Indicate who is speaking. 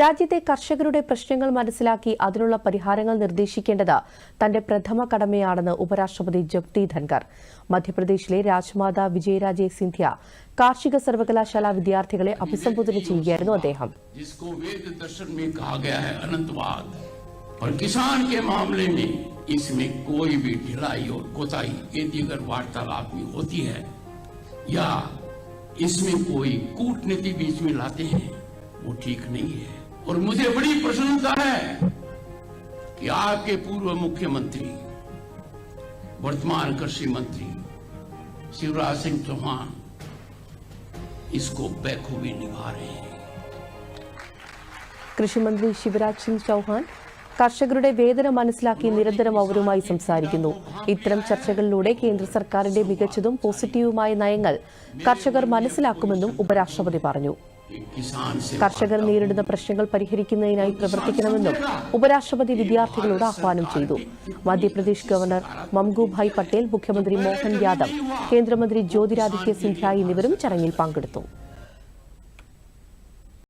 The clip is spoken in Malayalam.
Speaker 1: राज्यते कृषಕರുടെ പ്രശ്നങ്ങളെ മനസ്സിലാക്കി അതിനുള്ള പരിഹാരങ്ങൾ നിർദ്ദേശിക്കേണ്ടത തന്റെ പ്രഥമ കടമയാണെന്ന് ഉപരാഷ്ട്രപതി ജഗ്തി ധൻകർ മധ്യപ്രദേശിലെ રાજമാദാ വിജയരാജ് സിന്ധ്യ കാർഷിക സർവകലാശാല വിദ്യാർത്ഥികളെ അഭിസംബോധന ചെയ്യയായിരുന്നു അദ്ദേഹം
Speaker 2: जिसको वेद दर्शन में कहा गया है अनंतवाद और किसान के मामले में इसमें कोई भी ढिलाई और कोताई इत्यादि वार्तालाप भी होती है या इसमें कोई कूटनीति बीच में लाते हैं वो ठीक नहीं है और मुझे बड़ी प्रसन्नता है कि आपके पूर्व मुख्यमंत्री वर्तमान कृषि मंत्री शिवराज सिंह चौहान इसको बेखूबी निभा रहे हैं
Speaker 1: मंत्री ശിവരാജ് സിംഗ് चौहान കർഷകരുടെ വേദന മനസ്സിലാക്കി നിരന്തരം അവരുമായി സംസാരിക്കുന്നു ഇത്തരം ചർച്ചകളിലൂടെ കേന്ദ്ര സർക്കാരിന്റെ മികച്ചതും പോസിറ്റീവുമായ നയങ്ങൾ കർഷകർ മനസ്സിലാക്കുമെന്നും ഉപരാഷ്ട്രപതി പറഞ്ഞു കർഷകർ നേരിടുന്ന പ്രശ്നങ്ങൾ പരിഹരിക്കുന്നതിനായി പ്രവർത്തിക്കണമെന്നും ഉപരാഷ്ട്രപതി വിദ്യാർത്ഥികളോട് ആഹ്വാനം ചെയ്തു മധ്യപ്രദേശ് ഗവർണർ മംഗുഭായ് പട്ടേൽ മുഖ്യമന്ത്രി മോഹൻ യാദവ് കേന്ദ്രമന്ത്രി ജ്യോതിരാദിത്യ സിന്ധ്യ എന്നിവരും ചടങ്ങിൽ പങ്കെടുത്തു